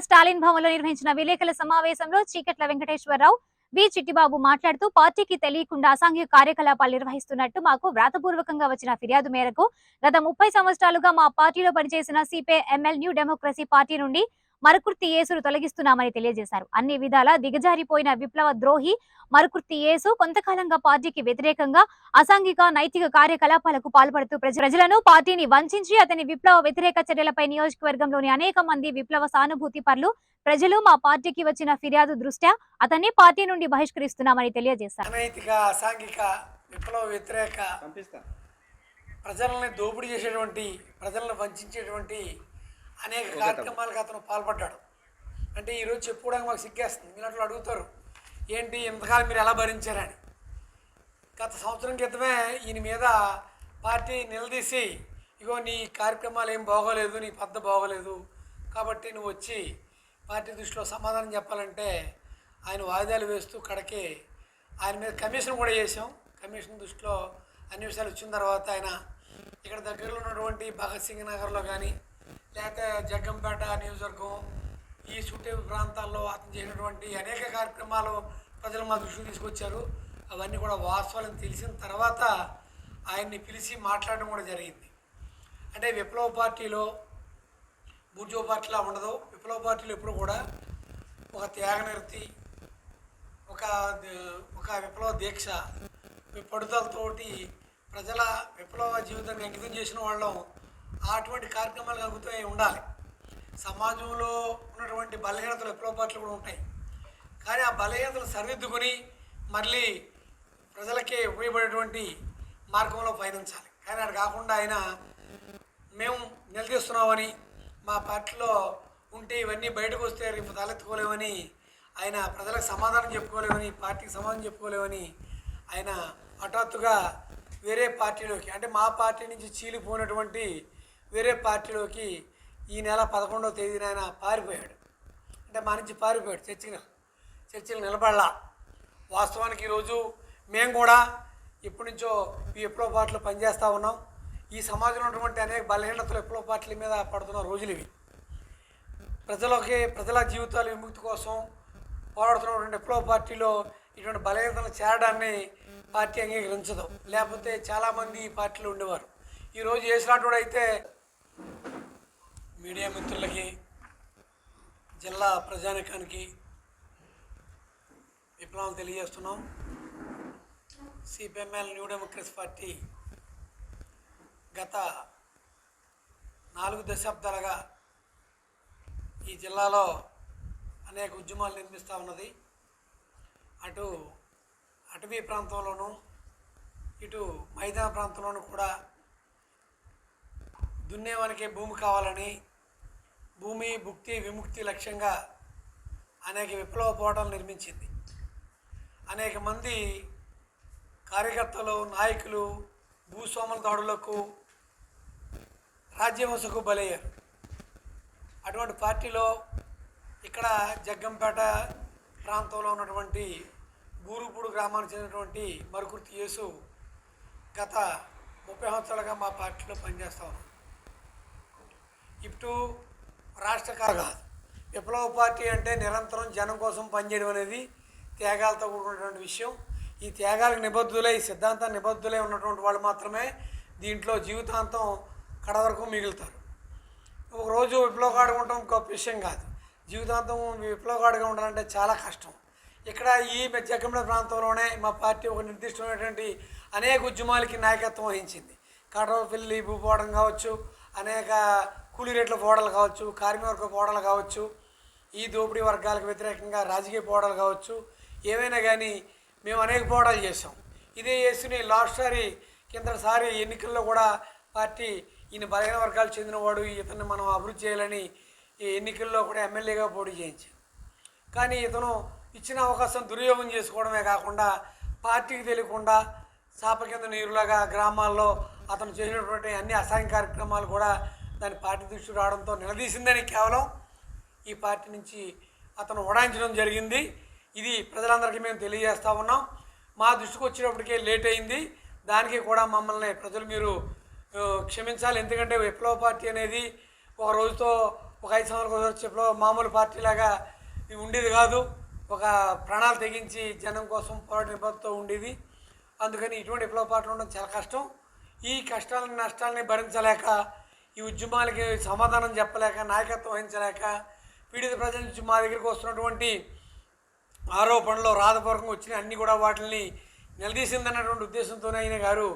స్టాలిన్ భవన్లో నిర్వహించిన విలేకరుల సమావేశంలో చీకట్ల వెంకటేశ్వరరావు వి. చిట్టిబాబు మాట్లాడుతూ పార్టీకి తెలియకుండా అసాంఘిక కార్యకలాపాలు నిర్వహిస్తున్నట్టు మాకు వ్రాతపూర్వకంగా వచ్చిన ఫిర్యాదు మేరకు గత ముప్పై సంవత్సరాలుగా మా పార్టీలో పనిచేసిన CPI ML new democracy party నుండి మరుకుర్తి యేసును తొలగిస్తున్నామని తెలియజేశారు. అన్ని విధాలా దిగజారిపోయిన విప్లవ ద్రోహి మరుకుర్తి యేసు కొంతకాలంగా పార్టీకి వ్యతిరేకంగా అసాంఘిక నైతిక కార్యకలాపాలకు పాల్పడుతూ ప్రజ- ప్రజలను పార్టీని వంచించి అతని విప్లవ వ్యతిరేక చర్యలపై నియోజకవర్గంలోని అనేక మంది విప్లవ సానుభూతి పరులు ప్రజలు మా పార్టీకి వచ్చిన ఫిర్యాదు దృష్ట్యా అతన్ని పార్టీ నుండి బహిష్కరిస్తున్నామని తెలియజేశారు. అనైతిక అసాంఘిక విప్లవ వ్యతిరేక పంపిస్తా. ప్రజలని దోపిడీ చేసేటువంటి ప్రజలను వంచేటువంటి అనేక కార్యక్రమాలకు అతను పాల్పడ్డాడు. అంటే ఈరోజు చెప్పుకోవడానికి మాకు సిగ్గేస్తుంది. మీరు అట్లా అడుగుతారు ఏంటి ఇంతకాలం మీరు ఎలా భరించారని? గత సంవత్సరం క్రితమే ఈయన మీద పార్టీ నిలదీసి ఇగో నీ కార్యక్రమాలు ఏం బాగోలేదు నీ పద్ధ బాగోలేదు. కాబట్టి నువ్వు వచ్చి పార్టీ దృష్టిలో సమాధానం చెప్పాలంటే ఆయన వాయిదాలు వేస్తూ కడకి ఆయన మీద కమిషన్ కూడా చేసాం కమిషన్ దృష్టిలో అన్ని విషయాలు వచ్చిన తర్వాత ఆయన ఇక్కడ దగ్గరలో ఉన్నటువంటి భగత్ సింగ్ నగర్లో కానీ లేకపోతే జగ్గంపేట నియోజకవర్గం ఈ చుట్టూ ప్రాంతాల్లో అతను చేసినటువంటి అనేక కార్యక్రమాలు ప్రజలు మా దృష్టికి తీసుకొచ్చారు. అవన్నీ కూడా వాస్తవాలను తెలిసిన తర్వాత ఆయన్ని పిలిచి మాట్లాడడం కూడా జరిగింది. అంటే విప్లవ పార్టీలో బూర్జో పార్టీలా ఉండదు. విప్లవ పార్టీలో ఎప్పుడు కూడా ఒక త్యాగనిరతి ఒక ఒక విప్లవ దీక్ష పడుదలతోటి ప్రజల విప్లవ జీవితాన్ని అంకితం చేసిన వాళ్ళం అటువంటి కార్యక్రమాలు కలుగుతూ ఉండాలి. సమాజంలో ఉన్నటువంటి బలహీనతలు ఎప్పుడోపాట్లు కూడా ఉంటాయి. కానీ ఆ బలహీనతలు సరిదిద్దుకొని మళ్ళీ ప్రజలకే ఉపయోగపడేటువంటి మార్గంలో పయనించాలి. కానీ అది కాకుండా ఆయన మేము నిలదీస్తున్నామని మా పార్టీలో ఉంటే ఇవన్నీ బయటకు వస్తే రేపు తలెత్తుకోలేమని ఆయన ప్రజలకు సమాధానం చెప్పుకోలేమని పార్టీకి సమాధానం చెప్పుకోలేమని ఆయన హఠాత్తుగా వేరే పార్టీలోకి అంటే మా పార్టీ నుంచి చీలిపోయినటువంటి వేరే పార్టీలోకి ఈ నెల పదకొండవ తేదీన ఆయన పారిపోయాడు. అంటే మా నుంచి పారిపోయాడు చర్చికి చర్చిలు నిలబడలా. వాస్తవానికి ఈరోజు మేము కూడా ఎప్పటి నుంచో ఈ విప్లవ పార్టీలో పనిచేస్తూ ఉన్నాం. ఈ సమాజంలో ఉన్నటువంటి అనేక బలహీనతలు ఎప్పుడో పార్టీల మీద పడుతున్న రోజులు ఇవి. ప్రజలకి ప్రజల జీవితాల విముక్తి కోసం పోరాడుతున్నటువంటి ఎప్పుడో పార్టీలో ఇటువంటి బలహీనతలు చేరడాన్ని పార్టీ అంగీకరించదు. లేకపోతే చాలామంది ఈ పార్టీలో ఉండేవారు. ఈరోజు చేసినటువంటి అయితే మీడియా మిత్రులకి జిల్లా ప్రజానికానికి విప్లవం తెలియజేస్తున్నాం. సిపిఎంఎల్ న్యూ డెమోక్రసీ పార్టీ గత నాలుగు దశాబ్దాలుగా ఈ జిల్లాలో అనేక ఉద్యమాలు నిర్మిస్తూ ఉన్నది. అటు అటవీ ప్రాంతంలోనూ ఇటు మైదాన ప్రాంతంలోనూ కూడా దున్నేవానికి భూమి కావాలని భూమి భుక్తి విముక్తి లక్ష్యంగా అనేక విప్లవ పోరాటాలు నిర్మించింది. అనేక మంది కార్యకర్తలు నాయకులు భూస్వాముల దాడులకు రాజ్యవంశకు బలయ్యారు. అటువంటి పార్టీలో ఇక్కడ జగ్గంపేట ప్రాంతంలో ఉన్నటువంటి బూరుపూడు గ్రామానికి చెందినటువంటి మరుకుర్తి యేసు గత ముప్పై సంవత్సరాలుగా మా పార్టీలో పనిచేస్తా ఉన్నాం ఇప్పుడు రాష్ట్ర కాదు. విప్లవ పార్టీ అంటే నిరంతరం జనం కోసం పనిచేయడం అనేది త్యాగాలతో కూడినటువంటి విషయం. ఈ త్యాగాలకు నిబద్ధులై ఈ నిబద్ధులై ఉన్నటువంటి వాళ్ళు మాత్రమే దీంట్లో జీవితాంతం కడ వరకు మిగులుతారు. ఒకరోజు విప్లవకాడుగా ఉండటం గొప్ప విషయం కాదు. జీవితాంతం విప్లవకాడుగా ఉండాలంటే చాలా కష్టం. ఇక్కడ ఈ జగ్గంపేట ప్రాంతంలోనే మా పార్టీ ఒక నిర్దిష్టమైనటువంటి అనేక ఉద్యమాలకి నాయకత్వం వహించింది. కడవపల్లి భూపోవడం కావచ్చు అనేక కూలీ రేట్ల పోవడాలు కావచ్చు కార్మికవర్గ పోవడాలు కావచ్చు ఈ దోపిడీ వర్గాలకు వ్యతిరేకంగా రాజకీయ పోవడాలు కావచ్చు ఏమైనా కానీ మేము అనేక పోవడాలు చేసాం ఇదే చేసుకుని లాస్ట్ సారి కిందసారి ఎన్నికల్లో కూడా పార్టీ ఈయన బలహీన వర్గాలు చెందినవాడు ఇతన్ని మనం అభివృద్ధి చేయాలని ఈ ఎన్నికల్లో కూడా ఎమ్మెల్యేగా పోటీ చేయించాం. కానీ ఇతను ఇచ్చిన అవకాశం దుర్యోగం చేసుకోవడమే కాకుండా పార్టీకి తెలియకుండా చాప కింద నీరులాగా గ్రామాల్లో అతను చేసినటువంటి అన్ని అసహాయం కార్యక్రమాలు కూడా దాని పార్టీ దృష్టి రావడంతో నిలదీసిందని కేవలం ఈ పార్టీ నుంచి అతను ఓడాయించడం జరిగింది. ఇది ప్రజలందరికీ మేము తెలియజేస్తా ఉన్నాం. మా దృష్టికి వచ్చినప్పటికే లేట్ అయింది. దానికి కూడా మమ్మల్ని ప్రజలు మీరు క్షమించాలి. ఎందుకంటే విప్లవ పార్టీ అనేది ఒక రోజుతో ఒక ఐదు సంవత్సరాలు వచ్చేప్పుడు మామూలు పార్టీలాగా ఉండేది కాదు. ఒక ప్రాణాలు తెగించి జనం కోసం పోరాట నిబద్ధతో ఉండేది. అందుకని ఇటువంటి విప్లవ పార్టీలు ఉండడం చాలా కష్టం. ఈ కష్టాలని నష్టాలని భరించలేక ఈ ఉద్యమాలకి సమాధానం చెప్పలేక నాయకత్వం వహించలేక పీడిత ప్రజల నుంచి మా దగ్గరికి వస్తున్నటువంటి ఆరోపణలు రాధపూర్వకంగా వచ్చిన అన్ని కూడా వాటిని నిలదీసిందన్నటువంటి ఉద్దేశంతోనే ఆయన గారు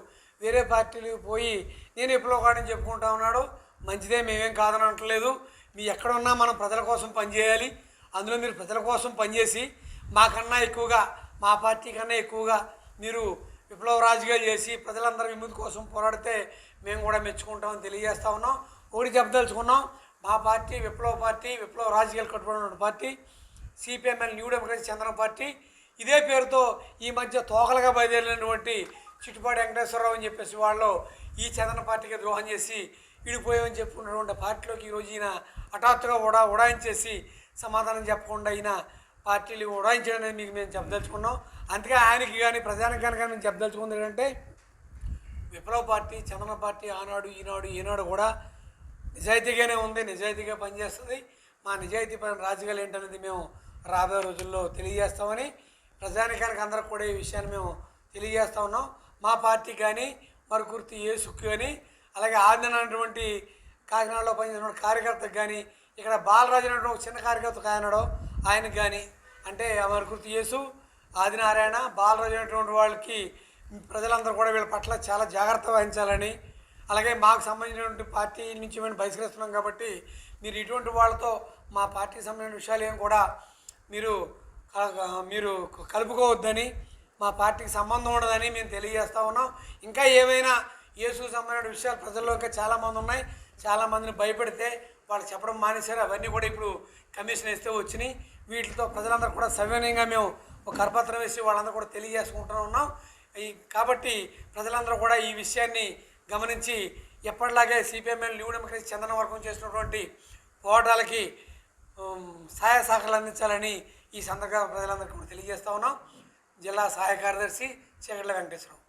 వేరే పార్టీలకు పోయి నేను ఎప్పుడో కాడని చెప్పుకుంటా ఉన్నాడు. మంచిదే మేమేం కాదని అనట్లేదు. మీ ఎక్కడున్నా మనం ప్రజల కోసం పనిచేయాలి. అందులో మీరు ప్రజల కోసం పనిచేసి మాకన్నా ఎక్కువగా మా పార్టీ కన్నా ఎక్కువగా మీరు విప్లవ రాజకీయాలు చేసి ప్రజలందరూ విముక్తి కోసం పోరాడితే మేము కూడా మెచ్చుకుంటామని తెలియజేస్తా ఉన్నాం. ఒకటి చెప్పదలుచుకున్నాం మా పార్టీ విప్లవ పార్టీ విప్లవ రాజకీయాలు కట్టుబడిన party CPI ML new democracy Chandra party. ఇదే పేరుతో ఈ మధ్య తోకలుగా బయలుదేరినటువంటి చిట్టుపాటి వెంకటేశ్వరరావు అని చెప్పేసి వాళ్ళు ఈ చందన పార్టీకి ద్రోహం చేసి విడిపోయామని చెప్పుకున్నటువంటి పార్టీలోకి ఈరోజు ఈయన హఠాత్తుగా ఉడా ఉడాయించేసి సమాధానం చెప్పకుండా ఈయన పార్టీలు ఉడాయించడం అనేది మీకు మేము చెప్పదలుచుకున్నాం. అందుకే ఆయనకి కానీ ప్రజానికి కనుక మేము చెప్పదలుచుకుంది ఏంటంటే విప్లవ పార్టీ చందన పార్టీ ఆనాడు ఈనాడు ఈనాడు కూడా నిజాయితీగానే ఉంది నిజాయితీగా పనిచేస్తుంది. మా నిజాయితీ పైన రాజకీయాలు ఏంటనేది మేము రాబోయే రోజుల్లో తెలియజేస్తామని ప్రజానికానికి అందరికి కూడా ఈ విషయాన్ని మేము తెలియజేస్తా ఉన్నాం. మా పార్టీ కానీ మరి గుర్తు సుక్కు కానీ అలాగే ఆదిన అనేటువంటి కాకినాడలో పనిచేసిన కార్యకర్తకు కానీ ఇక్కడ బాలరాజు అనేటువంటి ఒక చిన్న కార్యకర్త ఆయనడో ఆయనకు కానీ అంటే మరి గుర్తు యేసు ఆదినారాయణ బాలరాజు అనేటువంటి వాళ్ళకి ప్రజలందరూ కూడా వీళ్ళ పట్ల చాలా జాగ్రత్త వహించాలని అలాగే మాకు సంబంధించినటువంటి పార్టీ నుంచి మేము బహిష్కరిస్తున్నాం కాబట్టి మీరు ఇటువంటి వాళ్ళతో మా పార్టీకి సంబంధించిన విషయాలు ఏం కూడా మీరు మీరు కలుపుకోవద్దని మా పార్టీకి సంబంధం ఉండదని మేము తెలియజేస్తూ ఉన్నాం. ఇంకా ఏమైనా యేసుకు సంబంధించిన విషయాలు ప్రజల్లోకి చాలామంది ఉన్నాయి. చాలామందిని భయపెడితే వాళ్ళు చెప్పడం మానేశారు. అవన్నీ కూడా ఇప్పుడు కమిషన్ వేస్తే వచ్చినాయి. వీటితో ప్రజలందరూ కూడా సవినయంగా మేము ఒక కరపత్రం వేసి వాళ్ళందరూ కూడా తెలియజేసుకుంటూ ఉన్నాం. ఈ కాబట్టి ప్రజలందరూ కూడా ఈ విషయాన్ని గమనించి ఎప్పటిలాగే సిపిఎంఎల్ న్యూ డెమోక్రసీ చందన వర్గం చేసినటువంటి పోరాటాలకి సహాయ సహకారాలు అందించాలని ఈ సందర్భంగా ప్రజలందరికీ కూడా తెలియజేస్తా ఉన్నాం. జిల్లా సహాయ కార్యదర్శి చీకట్ల వెంకటేశ్వరం